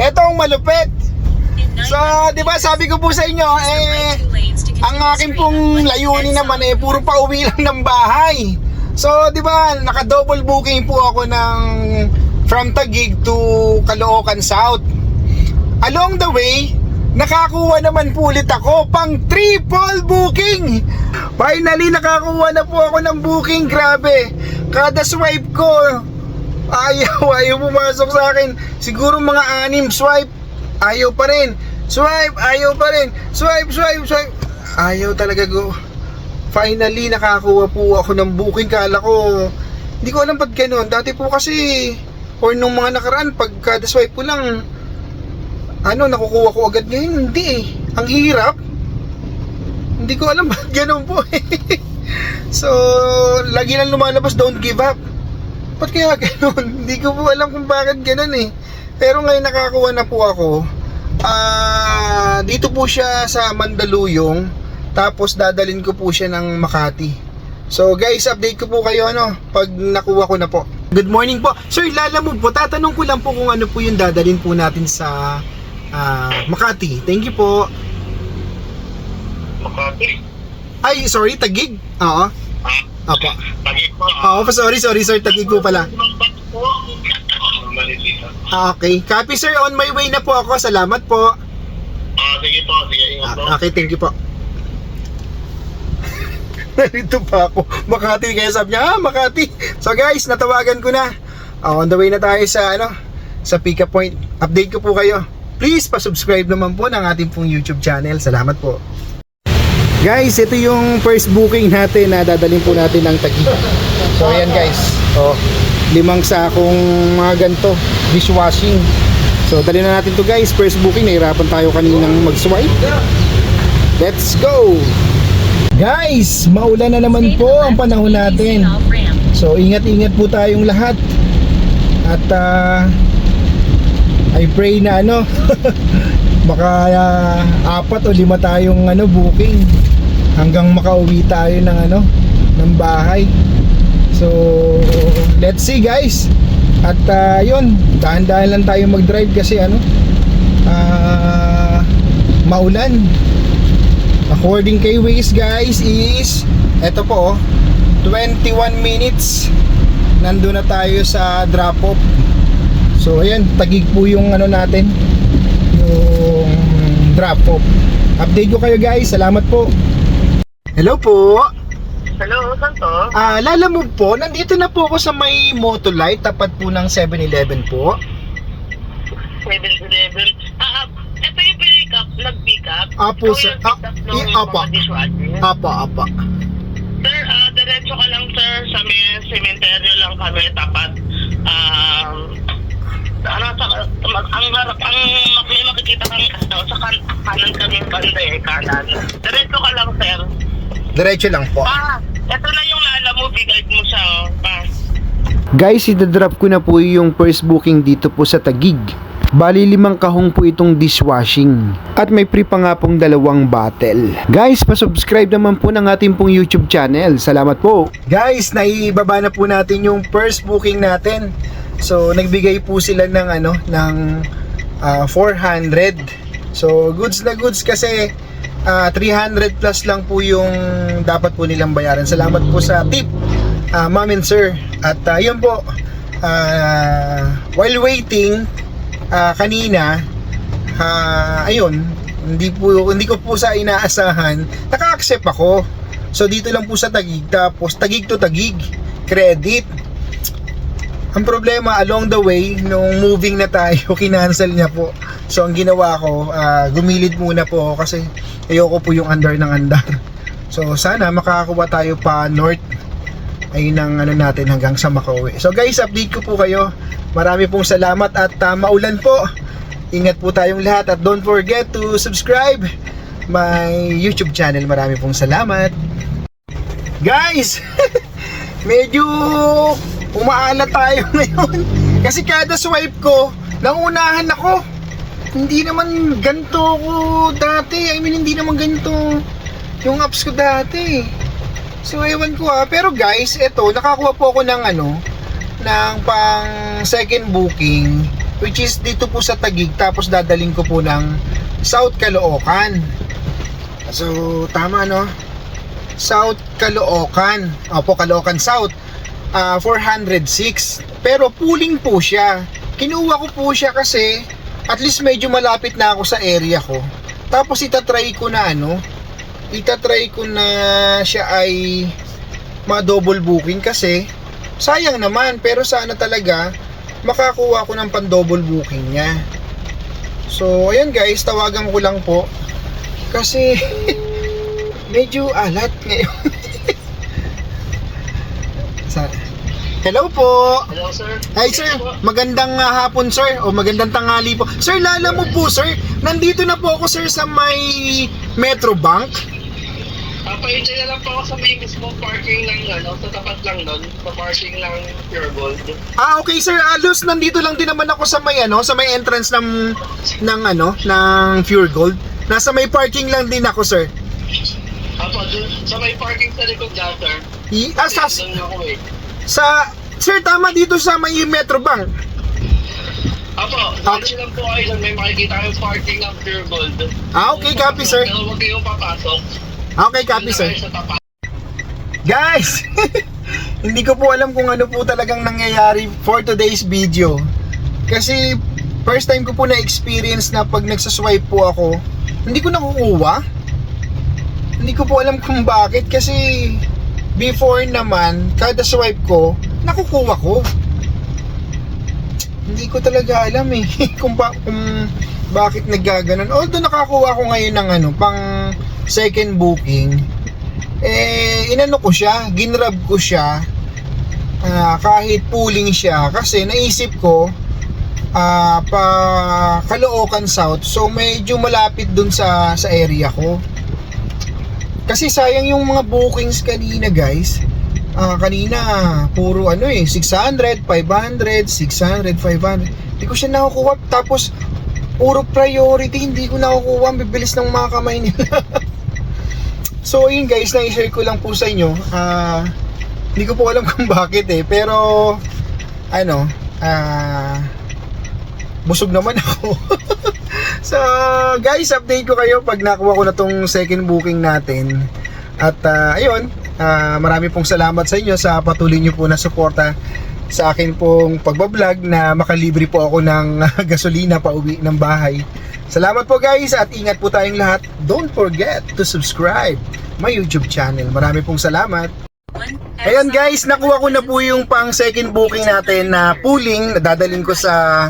Eto ang malupit. So, di ba sabi ko po sa inyo, eh, ang akin pong layunin naman eh, puro pa uwi lang ng bahay. So, di ba, naka-double booking po ako ng from Taguig to Caloocan South. Along the way, nakakuha naman po ulit ako pang triple booking. Finally, nakakuha na po ako ng booking. Grabe. Kada swipe ko, ayaw, ayaw pumasok sa akin. Siguro mga anim swipe, ayaw pa rin. Swipe, ayaw pa rin. Swipe, swipe, swipe. Ayaw talaga go. Finally, nakakuha po ako ng booking. Kala ko, hindi ko alam ba't ganun. Dati po kasi, or nung mga nakaraan, pag kada swipe ko lang, ano, nakukuha ko agad ngayon. Hindi eh. Ang hirap. Hindi ko alam bakit ganun po eh. so, lagi lang lumalabas, don't give up. Ba't kaya ganun? Hindi ko po alam kung bakit ganun eh. Pero ngayon nakakuha na po ako. Ah, dito po siya sa Mandaluyong. Tapos dadalin ko po siya ng Makati. So guys, update ko po kayo ano pag nakuha ko na po. Good morning po. Sir, lalamove po. Tatanong ko lang po kung ano po yung dadalin po natin sa ah, Makati. Thank you po. Makati. Ay, sorry, Tagig. Oo. Ah, Apo. Tagi po. Oo, sorry, sorry, sir. Tagig po pala. po. Ah, okay. Copy, sir. On my way na po ako. Salamat po. Ah, sige po. Sige, ingat po. Ah, okay, thank you po. Narito pa ako. Makati kaya sabi niya, ah, Makati. So guys, natawagan ko na. Ah, on the way na tayo sa ano, sa pick up point. Update ko po kayo. Please pa-subscribe naman po ng ating pong YouTube channel. Salamat po. Guys, ito yung first booking natin na dadalhin po natin ng Taguig. So ayan guys. Oh, limang sakong mga ganito, dishwashing. So dali na natin to guys. First booking, nahirapan tayo kaninang mag-swipe. Let's go! Guys, maulan na naman po ang panahon natin. So ingat-ingat po tayong lahat. At ah, I pray na ano maka ah, apat o lima tayong ano booking hanggang makauwi tayo ng ano ng bahay. So let's see guys. At ah, yun, dahan-dahan lang tayo mag-drive kasi ano ah, maulan. According kay Waze guys is eto po oh, 21 minutes nandun na tayo sa drop off. So ayan, tagig po yung ano natin yung drop off. Update ko kayo guys. Salamat po. Hello po. Hello, Santo. Ah, lalamove po. Nandito na po ako sa may Motolite tapat po ng 7-Eleven po. 7-Eleven. Ah, ah, ito yung pick up, nag-pick up. Apo, sir. Ah, mga apa. Apa, apa. Sir, ah, diretso ka lang, sir. Sa may cementerio lang kami, tapat. Um, ano, sa, mag, ang harap, ang may makikita kang ano, sa kan, kanan kami banda eh, kanan. Diretso ka lang, sir. Diretso lang po. Ah, ito na yung lala mo, bigay mo siya, oh. Pa. Guys, idadrop ko na po yung first booking dito po sa Tagig. Bali limang kahong po itong dishwashing. At may free pa nga pong dalawang bottle. Guys, pa-subscribe naman po ng ating pong YouTube channel. Salamat po. Guys, naibaba na po natin yung first booking natin. So, nagbigay po sila ng ano, ng ah, 400. So, goods na goods kasi ah, 300 plus lang po yung dapat po nilang bayaran. Salamat po sa tip uh, ma'am and sir. At uh, yun po, uh, while waiting, uh, kanina, uh, ayun, hindi po hindi ko po sa inaasahan, naka-accept ako. So dito lang po sa Tagig, tapos Tagig to Tagig, credit. Ang problema along the way, nung moving na tayo, kinancel niya po. So ang ginawa ko, ah, gumilid muna po ako kasi ayoko po yung andar ng andar. So sana makakakuha tayo pa north ayun ang ano natin hanggang sa makauwi. So guys, update ko po kayo. Marami pong salamat at uh, maulan po. Ingat po tayong lahat at don't forget to subscribe my YouTube channel. Marami pong salamat. Guys, medyo umaala tayo ngayon. Kasi kada swipe ko, nangunahan ako. Hindi naman ganito ko dati. I mean, hindi naman ganito yung apps ko dati. So ewan ko ha. Pero guys, eto, nakakuha po ako ng ano, ng pang second booking. which is dito po sa Tagig tapos dadaling ko po ng South Caloocan. So, tama no? South Caloocan. Opo, Caloocan South. Ah, 406. Pero pooling po siya. Kinuha ko po siya kasi at least medyo malapit na ako sa area ko. Tapos itatry ko na ano, itatry ko na siya ay ma-double booking kasi sayang naman pero sana talaga makakuha ko ng pan-double booking niya. So, ayan guys, tawagan ko lang po kasi medyo alat ngayon. Sa Hello po. Hello, sir. Hi sir, magandang ah, hapon sir o magandang tanghali po. Sir, lala mo po sir, nandito na po ako sir sa may Metro Bank. Papahinta na lang po ako sa may mismo parking ng ano, sa tapat lang nun, sa parking ng Pure Gold. Ah, okay sir, alos nandito lang din naman ako sa may ano, sa may entrance ng ng ano, ng Pure Gold. Nasa may parking lang din ako sir. Apo, dun, sa may parking sa likod dyan, sir. I, ah, sa, Doon ako eh. Sa, sir, tama dito sa may Metro Bank. Apo, Okay. okay. lang po kayo dun, may makikita kayong parking ng Pure Gold. Ah, okay, copy sir. Pero huwag kayong papasok. Okay, copy sir. kayo. Guys, hindi ko po alam kung ano po talagang nangyayari for today's video. Kasi first time ko po na-experience na pag nagsaswipe po ako, hindi ko nakukuha. Hindi ko po alam kung bakit kasi before naman, kada swipe ko, nakukuha ko. Hindi ko talaga alam eh kung, ba, kung bakit naggaganon. Although nakakuha ko ngayon ng ano, pang second booking, eh, inano ko siya, ginrab ko siya, ah, kahit pooling siya, kasi naisip ko, ah, pa Caloocan South, so medyo malapit dun sa, sa area ko. Kasi sayang yung mga bookings kanina guys, ah, kanina, puro ano eh, 600, 500, 600, 500, hindi ko siya nakukuha, tapos, puro priority, hindi ko nakukuha, ang bibilis ng mga kamay nila. So yun guys, na-share ko lang po sa inyo. Ah, hindi ko po alam kung bakit eh, pero ano, ah busog naman ako. so guys, update ko kayo pag nakuha ko na tong second booking natin. At ah, ayun, ah, marami pong salamat sa inyo sa patuloy nyo po na suporta sa akin pong pagbablog na makalibre po ako ng gasolina pa uwi ng bahay. Salamat po guys at ingat po tayong lahat. Don't forget to subscribe my YouTube channel. Marami pong salamat. Ayan guys, nakuha ko na po yung pang second booking natin na pooling na dadaling ko sa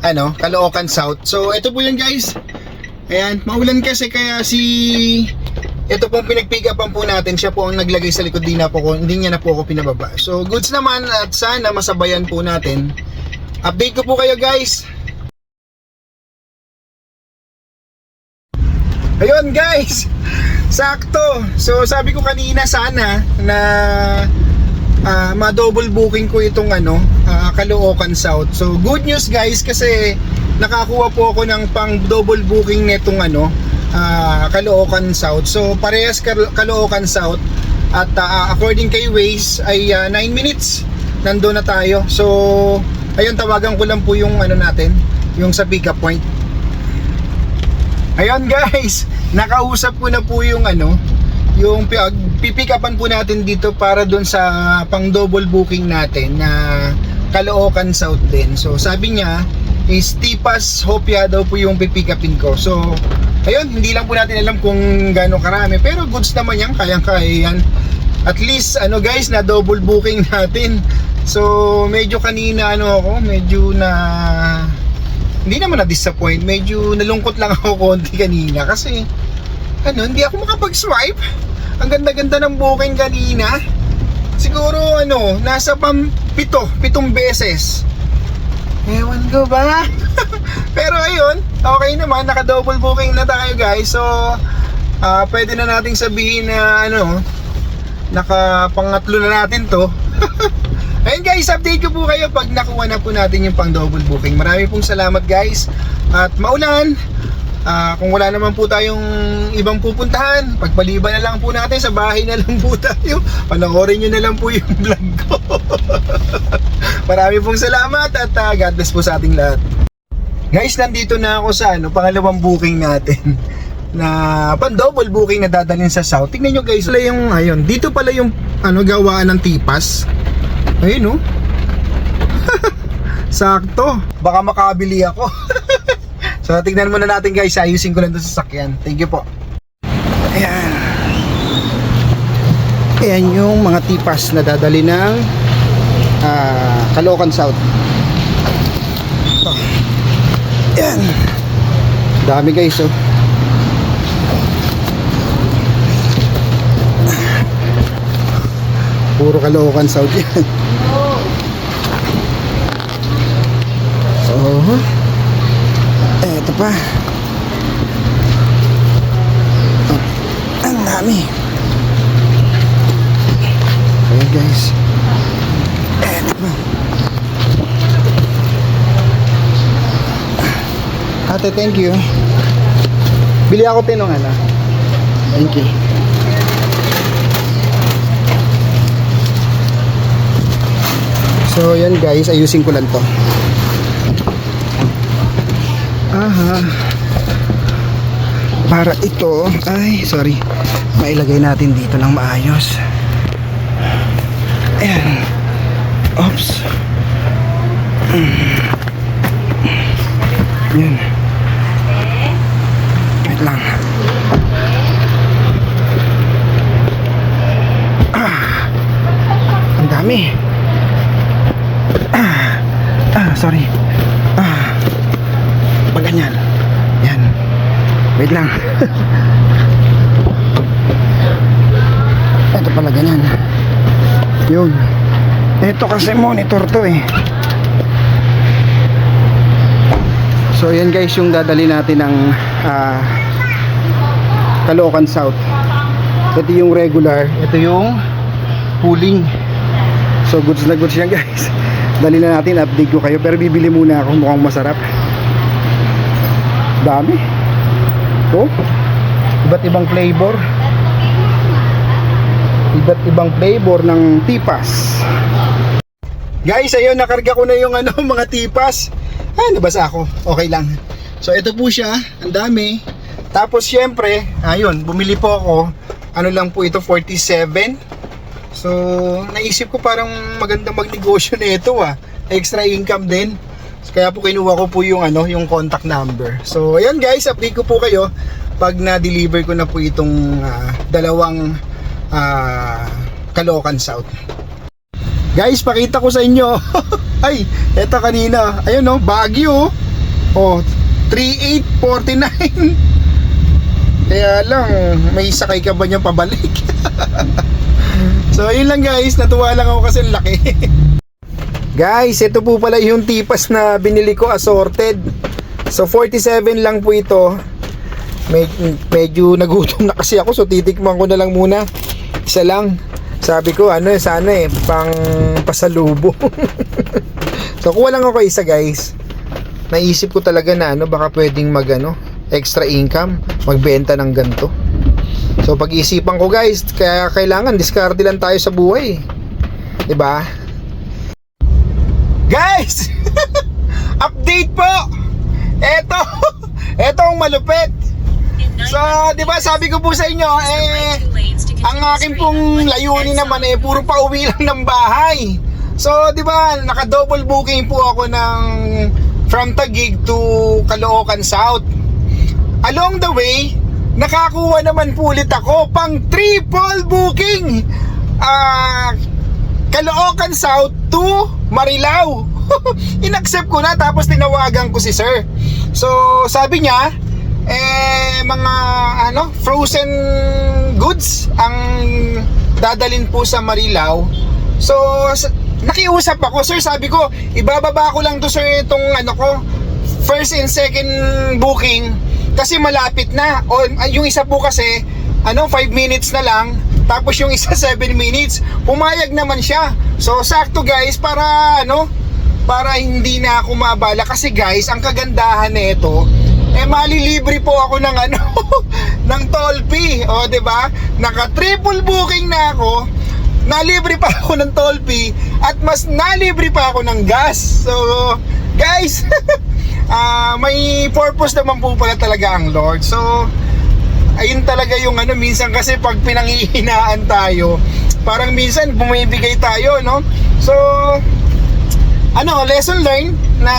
ano, Caloocan South. So ito po yun guys. Ayan, maulan kasi kaya si ito pong pinag-pick upan po natin, siya po ang naglagay sa likod, di na po ko, hindi niya na po ako pinababa. So goods naman at sana masabayan po natin. Update ko po kayo guys. Ayun guys, sakto. So sabi ko kanina sana na ah, ma-double booking ko itong ano, ah, Caloocan South. So good news guys kasi nakakuha po ako ng pang double booking nitong ano, ah, Caloocan South. So parehas Cal- Caloocan South at ah, according kay Waze ay 9 minutes nandoon na tayo. So ayun tawagan ko lang po yung ano natin, yung sa pickup point. Ayun guys, nakausap ko na po yung ano, yung pipick upan po natin dito para doon sa pang double booking natin na Caloocan South din. So sabi niya is Tipas Hopia daw po yung pipick upin ko. So ayun, hindi lang po natin alam kung gaano karami pero goods naman yan, kayang-kaya yan. At least ano guys, na double booking natin. So medyo kanina ano ako, medyo na hindi naman na-disappoint. Medyo nalungkot lang ako konti kanina kasi ano, hindi ako makapag-swipe. Ang ganda-ganda ng booking kanina. Siguro ano, nasa pam pito, pitong beses. Ewan ko ba? Pero ayun, okay naman, naka-double booking na tayo guys. So, ah pwede na nating sabihin na ano, nakapangatlo na natin to. Ayun guys, update ko po kayo pag nakuha na po natin yung pang double booking. Marami pong salamat guys. At maulan, ah, kung wala naman po tayong ibang pupuntahan, pagpaliban na lang po natin, sa bahay na lang po tayo. Panoorin nyo na lang po yung vlog ko. Marami pong salamat at ah, God bless po sa ating lahat. Guys, nandito na ako sa ano, pangalawang booking natin na pan double booking na dadalhin sa South. Tingnan nyo guys, pala yung ayun, dito pala yung ano gawaan ng tipas. Ayun oh. Sakto. Baka makabili ako. So tingnan muna natin guys, ayusin ko lang 'to sa sasakyan. Thank you po. Ayan. Ayan yung mga tipas na dadali ng ah, Caloocan South. Ito. Ayan. Dami guys oh. Puro Caloocan South yan. Oh. Eto pa. Ang dami. Ayan guys. Eto pa. Ate, thank you. Bili ako tinong ano. Thank you. So, yan guys, ayusin ko lang to. Aha. Para ito, ay, sorry. Mailagay natin dito lang maayos. Ayan. Oops. Yan. Wait lang. Ah. Ang dami. Ah. Ah, sorry. Pag ganyan. Yan. Wait lang. Ito pala ganyan. Yun. Ito kasi monitor to eh. So yan guys yung dadali natin ng ah, Caloocan South. Ito yung regular, ito yung pooling. So goods na goods yan guys. Dali na natin, update ko kayo pero bibili muna ako mukhang masarap. Dami. Oh. Iba't ibang flavor. Iba't ibang flavor ng tipas. Guys, ayun, nakarga ko na yung ano, mga tipas. Ah, nabasa ako. Okay lang. So, ito po siya. Ang dami. Tapos, syempre, ayun, bumili po ako. Ano lang po ito, 47. So, naisip ko parang maganda magnegosyo na ito ah. Extra income din. So, kaya po kinuha ko po yung ano, yung contact number. So, ayan guys, update ko po kayo pag na-deliver ko na po itong ah, dalawang ah, Caloocan South. Guys, pakita ko sa inyo. Ay, eto kanina. Ayun no, Baguio. Oh, 3849. Kaya lang, may sakay ka ba niyan pabalik? so, yun lang guys. Natuwa lang ako kasi laki. Guys, ito po pala yung tipas na binili ko assorted. So, 47 lang po ito. Med- medyo nagutom na kasi ako so titikman ko na lang muna. Isa lang. Sabi ko, ano sana eh, pang pasalubong. so, kuha lang ako isa, guys. Naisip ko talaga na, ano, baka pwedeng mag, ano, extra income, magbenta ng ganito. So, pag-isipan ko, guys, kaya kailangan, diskarte lang tayo sa buhay. 'Di ba? Guys! Update po! Eto! Eto ang malupit! So, 'di ba sabi ko po sa inyo, eh, ang akin pong layunin naman eh puro pa uwi lang ng bahay. So, 'di ba, naka-double booking po ako ng from Taguig to Caloocan South. Along the way, nakakuha naman po ulit ako pang triple booking. Ah, Caloocan South to Marilao. Inaccept ko na tapos tinawagan ko si sir. So, sabi niya, eh mga ano, frozen goods ang dadalin po sa Marilao. So, nakiusap ako, sir, sabi ko, ibababa ko lang to sir itong ano ko, first and second booking kasi malapit na. O yung isa po kasi ano 5 minutes na lang tapos yung isa 7 minutes. Pumayag naman siya. So sakto guys para ano para hindi na ako mabala kasi guys ang kagandahan nito eh malilibre po ako ng ano ng toll fee o di ba naka triple booking na ako nalibre pa ako ng toll fee at mas nalibre pa ako ng gas so guys ah, may purpose naman po pala talaga ang Lord. So, ayun talaga yung ano, minsan kasi pag pinanghihinaan tayo, parang minsan bumibigay tayo, no? So, ano, lesson learned na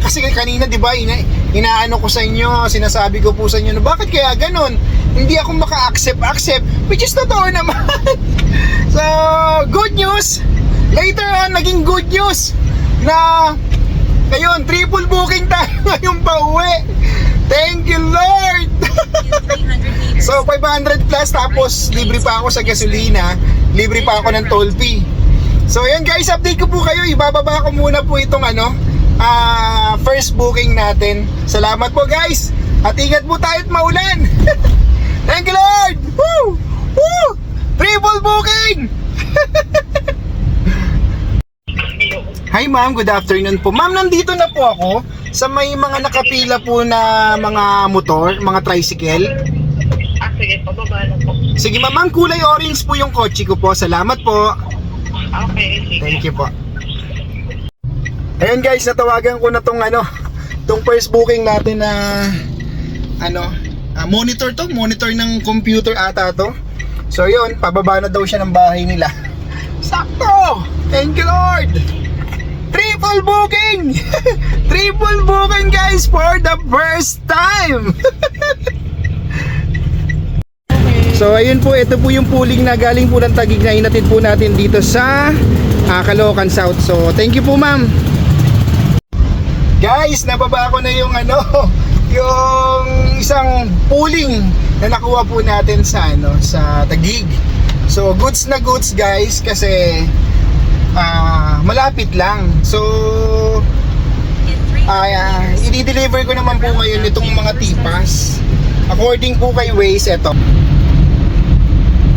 kasi kanina 'di ba ina, inaano ko sa inyo, sinasabi ko po sa inyo na bakit kaya ganun? Hindi ako maka-accept accept which is totoo naman. so, good news. Later on naging good news na ayun, triple booking tayo ngayong pauwi. Thank you Lord. So 500 plus tapos libre pa ako sa gasolina, libre pa ako ng toll fee. So yan guys, update ko po kayo. Ibababa ko muna po itong ano, ah, first booking natin. Salamat po guys. At ingat po tayo at maulan. Thank you Lord. Woo! Woo! Triple booking! Hi ma'am, good afternoon po. Ma'am, nandito na po ako sa may mga nakapila po na mga motor, mga tricycle. Ah, sige, pababa na po. Sige ma'am, ma'am, kulay orange po yung kotse ko po. Salamat po. Okay, sige. Thank you po. Ayun guys, natawagan ko na tong ano, tong first booking natin na ano, ah, monitor to, monitor ng computer ata to. So yun, pababa na daw siya ng bahay nila. Sakto! Thank you Lord! Triple booking! Triple booking guys for the first time! So ayun po, ito po yung pooling na galing po ng Tagig na inatid po natin dito sa ah, Caloocan South. So thank you po ma'am. Guys, nababa ko na yung ano, yung isang pooling na nakuha po natin sa ano, sa Tagig. So goods na goods guys kasi ah, malapit lang. So ah, i-deliver ko naman po ngayon itong mga tipas. According po kay Waze, ito.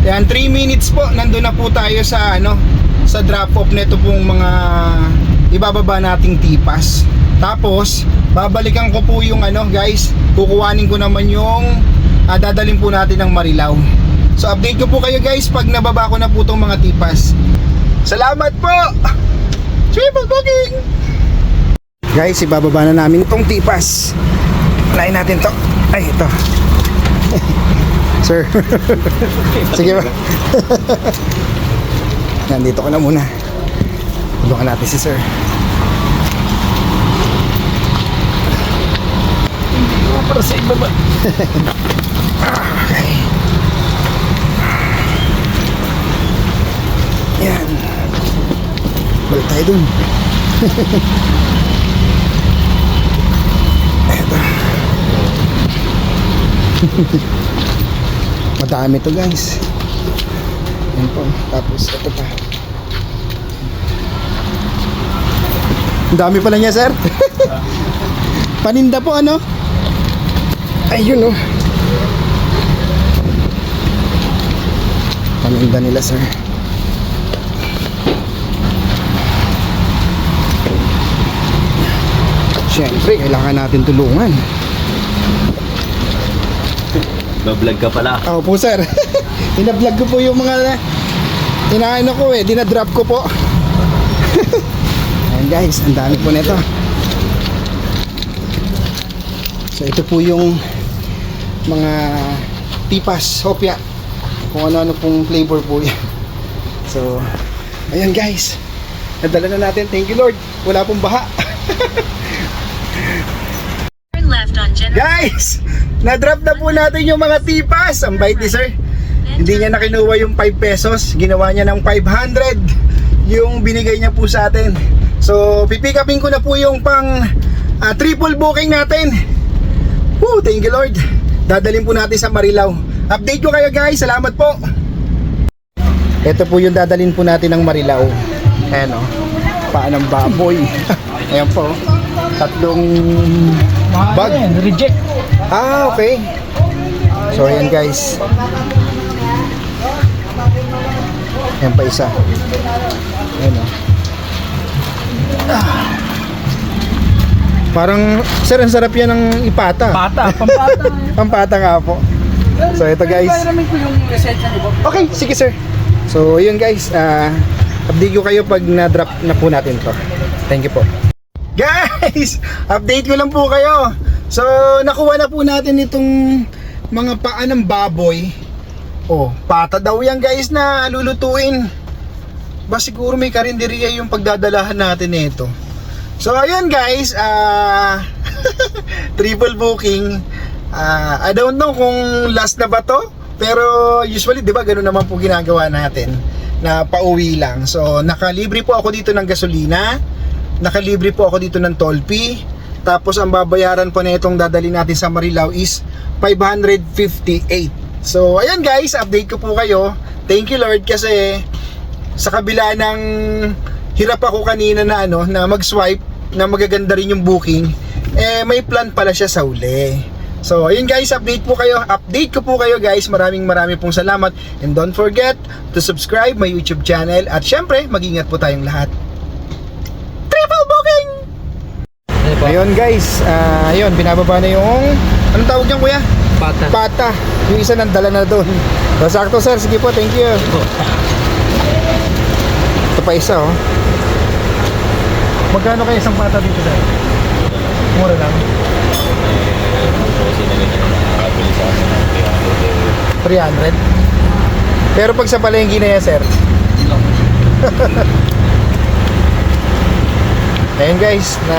Yan, 3 minutes po, nandun na po tayo sa ano, sa drop off nito pong mga ibababa nating tipas. Tapos, babalikan ko po yung ano, guys, kukuhanin ko naman yung ah, dadalhin po natin ng Marilao. So, update ko po kayo guys pag nababa ko na po tong mga tipas. Salamat po! Triple booking! Guys, ibababa na namin itong tipas. Unahin natin to. Ay, ito. Sir. Sige ba? Nandito ko na muna. Tulungan natin si Sir. Para sa ibaba. okay. Yan. Balik tayo dun. Eto. Madami to guys. Yan po. Tapos ito pa. Ang dami pala niya sir. Paninda po ano? Ayun oh. Paninda nila sir. Siyempre, kailangan natin tulungan. Bablog ka pala. Ako po sir. Ina-vlog ko po yung mga inaano ko eh, dinadrop ko po. Ayan guys, ang dami po nito. So ito po yung mga tipas, hopya. Kung ano-ano pong flavor po yan. So, ayan guys. Nadala na natin. Thank you Lord. Wala pong baha. Guys, na-drop na po natin yung mga tipas. Ang bait ni sir. Hindi niya na kinuha yung 5 pesos. Ginawa niya ng 500 yung binigay niya po sa atin. So, pipick upin ko na po yung pang ah, triple booking natin. Woo, thank you Lord. Dadalhin po natin sa Marilao. Update ko kayo guys. Salamat po. Ito po yung dadalhin po natin ng Marilao. Ayan o. Paan ng baboy. Ayan po. Tatlong bag. Reject. Ah, okay. So, ayan guys. Ayan pa isa. Ayan o. Ah. Parang, sir, ang sarap yan ng ipata. Pata, pampata. Pampata nga po. So, ito guys. Pahiramin ko yung lisensya niyo. Okay, sige sir. So, yun guys. ah update ko kayo pag na-drop na po natin to. Thank you po. Guys, update ko lang po kayo. So, nakuha na po natin itong mga paa ng baboy. Oh, pata daw yan guys na lulutuin. Ba siguro may karinderiya yung pagdadalahan natin nito. So, ayun guys, ah triple booking. Ah, I don't know kung last na ba to, pero usually 'di ba ganun naman po ginagawa natin na pauwi lang. So, nakalibre po ako dito ng gasolina nakalibre po ako dito ng toll. Tapos ang babayaran po na itong dadali natin sa Marilao is 558. So ayan guys, update ko po kayo. Thank you Lord kasi sa kabila ng hirap ako kanina na ano na mag-swipe na magaganda rin yung booking, eh may plan pala siya sa uli. So, ayun guys, update po kayo. Update ko po kayo guys. Maraming maraming pong salamat. And don't forget to subscribe my YouTube channel. At syempre, mag-ingat po tayong lahat. Triple booking! Ayun guys, ah, ayun, binababa na yung, anong tawag niyan kuya? Pata. Pata. Yung isa nang dala na doon. So, sakto sir, sige po, thank you. Ito pa isa oh. Magkano kaya isang pata dito sir? Mura lang. 300. Pero pag sa palengke na yan sir, Ayun guys, na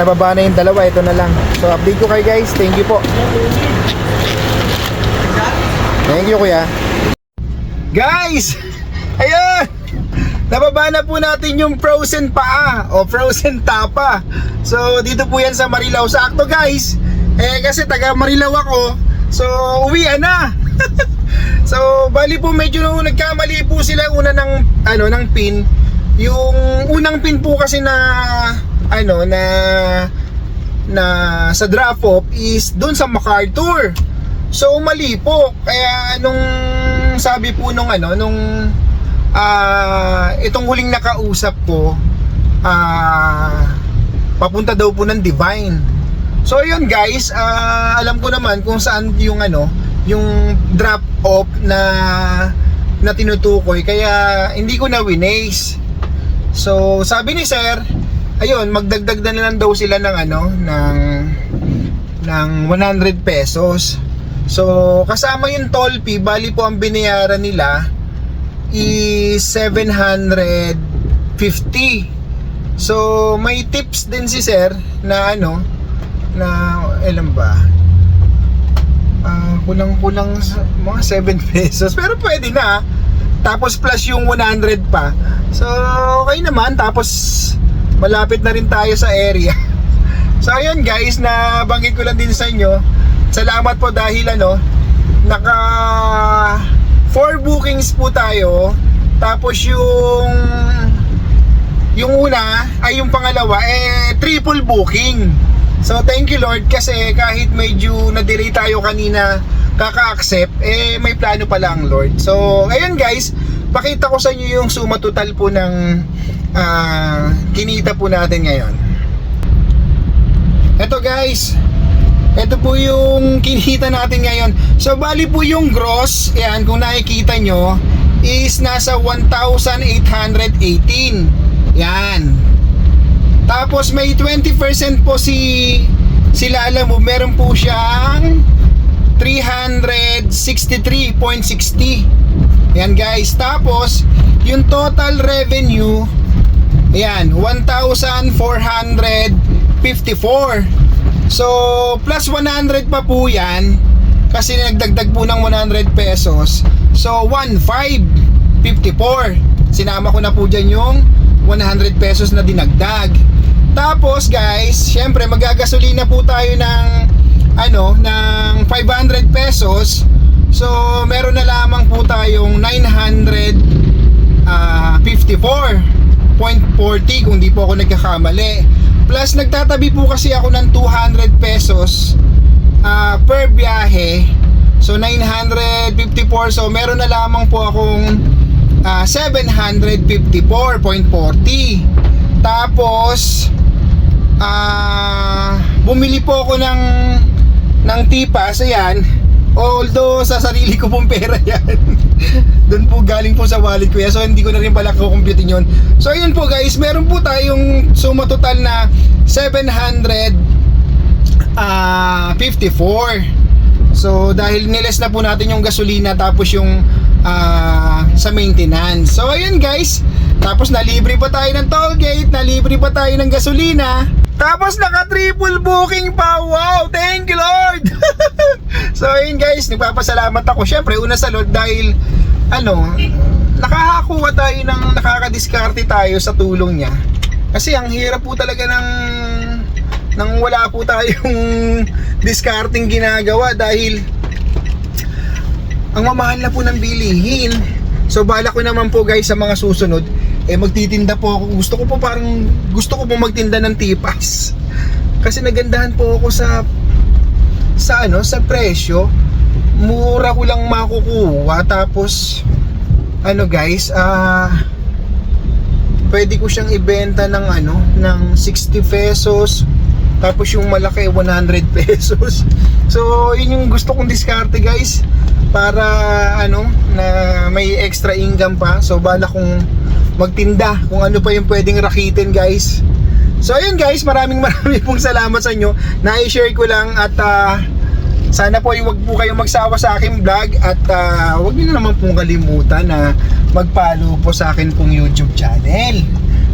nababa na yung dalawa, ito na lang. So update ko kayo guys, thank you po. Thank you kuya. Guys, ayun! Nababa na po natin yung frozen paa o frozen tapa. So dito po yan sa Marilao. Sakto guys, eh kasi taga Marilao ako, so uwian na. so bali po medyo nagkamali po sila una ng ano ng pin yung unang pin po kasi na ano na na sa drop off is doon sa MacArthur. So mali po. Kaya nung sabi po nung ano nung ah itong huling nakausap ko ah papunta daw po ng Divine. So yun guys, ah, alam ko naman kung saan yung ano, yung drop off na na tinutukoy kaya hindi ko na winace. So, sabi ni Sir, ayun, magdagdag na lang daw sila ng ano, ng ng 100 pesos. So, kasama yung toll fee, bali po ang binayaran nila is 750. So, may tips din si Sir na ano, na ilan ba? Ah, kulang-kulang mga 7 pesos. Pero pwede na. Tapos plus yung 100 pa. So, okay naman. Tapos malapit na rin tayo sa area. So, ayun guys, na banggit ko lang din sa inyo. Salamat po dahil ano, naka 4 bookings po tayo. Tapos yung yung una ay yung pangalawa eh triple booking. So thank you Lord kasi kahit medyo na-delay tayo kanina kaka-accept eh may plano pala ang Lord. So ayun guys, pakita ko sa inyo yung suma total po ng ah, kinita po natin ngayon. Ito guys, ito po yung kinita natin ngayon. So bali po yung gross, yan kung nakikita nyo, is nasa 1,818. Yan. Tapos may 20% po si si Lala mo, meron po siyang 363.60. Yan guys. Tapos yung total revenue Ayan, 1,454. So, plus 100 pa po yan. Kasi nagdagdag po ng 100 pesos. So, 1,554. Sinama ko na po dyan yung 100 pesos na dinagdag. Tapos, guys, syempre, magagasolina po tayo ng, ano, ng 500 pesos. So, meron na lamang po tayong 900 ah 54.40 kung di po ako nagkakamali. Plus nagtatabi po kasi ako ng 200 pesos ah, per biyahe. So 954 so meron na lamang po akong ah, 754.40. Tapos ah bumili po ako ng ng tipas ayan Although sa sarili ko pong pera yan. Doon po galing po sa wallet ko. So hindi ko na rin pala kukumputin yun. So ayun po guys, meron po tayong suma total na 700 ah 54. So dahil niles na po natin yung gasolina tapos yung ah, sa maintenance. So ayun guys, tapos nalibre pa tayo ng toll gate, nalibre pa tayo ng gasolina. Tapos naka triple booking pa. Wow, thank you Lord. so ayun guys, nagpapasalamat ako. Syempre una sa Lord dahil ano, nakakakuha tayo ng nakakadiskarte tayo sa tulong niya. Kasi ang hirap po talaga ng nang wala po tayong discarding ginagawa dahil ang mamahal na po ng bilihin. So bala ko naman po guys sa mga susunod eh magtitinda po ako. Gusto ko po parang gusto ko po magtinda ng tipas. Kasi nagandahan po ako sa sa ano, sa presyo. Mura ko lang makukuha tapos ano guys, ah pwede ko siyang ibenta ng ano, ng 60 pesos. Tapos yung malaki 100 pesos. So, yun yung gusto kong diskarte guys para ano na may extra income pa. So, bala kong magtinda kung ano pa yung pwedeng rakitin guys. So, ayun guys, maraming maraming pong salamat sa inyo. Na-share ko lang at ah, sana po huwag po kayong magsawa sa aking vlog at ah, huwag niyo naman pong kalimutan na mag-follow po sa akin pong YouTube channel.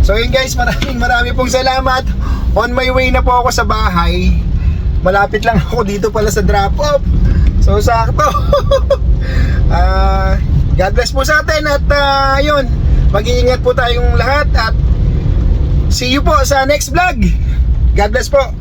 So yun guys, maraming maraming pong salamat. On my way na po ako sa bahay. Malapit lang ako dito pala sa drop off. So sakto. Ah, God bless po sa atin at yun, mag-iingat po tayong lahat at see you po sa next vlog. God bless po.